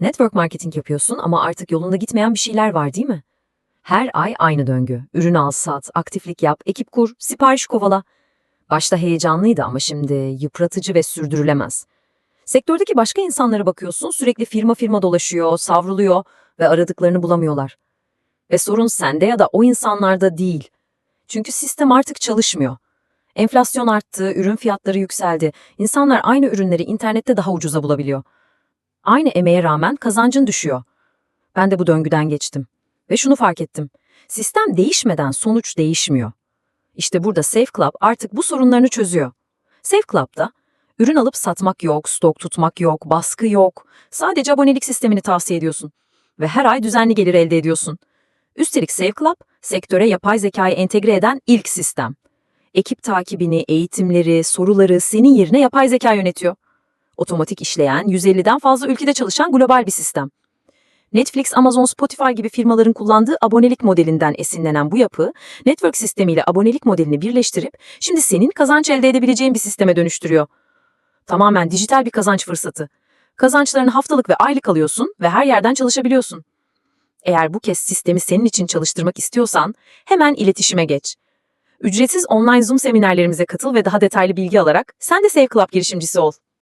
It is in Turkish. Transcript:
Network marketing yapıyorsun ama artık yolunda gitmeyen bir şeyler var değil mi? Her ay aynı döngü. Ürün al sat, aktiflik yap, ekip kur, sipariş kovala. Başta heyecanlıydı ama şimdi yıpratıcı ve sürdürülemez. Sektördeki başka insanlara bakıyorsun sürekli firma firma dolaşıyor, savruluyor ve aradıklarını bulamıyorlar. Ve sorun sende ya da o insanlarda değil. Çünkü sistem artık çalışmıyor. Enflasyon arttı, ürün fiyatları yükseldi. İnsanlar aynı ürünleri internette daha ucuza bulabiliyor. Aynı emeğe rağmen kazancın düşüyor. Ben de bu döngüden geçtim. Ve şunu fark ettim. Sistem değişmeden sonuç değişmiyor. İşte burada Safe Club artık bu sorunlarını çözüyor. Safe Club'da ürün alıp satmak yok, stok tutmak yok, baskı yok. Sadece abonelik sistemini tavsiye ediyorsun. Ve her ay düzenli gelir elde ediyorsun. Üstelik Safe Club, sektöre yapay zekayı entegre eden ilk sistem. Ekip takibini, eğitimleri, soruları senin yerine yapay zeka yönetiyor. Otomatik işleyen, 150'den fazla ülkede çalışan global bir sistem. Netflix, Amazon, Spotify gibi firmaların kullandığı abonelik modelinden esinlenen bu yapı, network sistemiyle abonelik modelini birleştirip şimdi senin kazanç elde edebileceğin bir sisteme dönüştürüyor. Tamamen dijital bir kazanç fırsatı. Kazançlarını haftalık ve aylık alıyorsun ve her yerden çalışabiliyorsun. Eğer bu kez sistemi senin için çalıştırmak istiyorsan hemen iletişime geç. Ücretsiz online Zoom seminerlerimize katıl ve daha detaylı bilgi alarak sen de Save Club girişimcisi ol.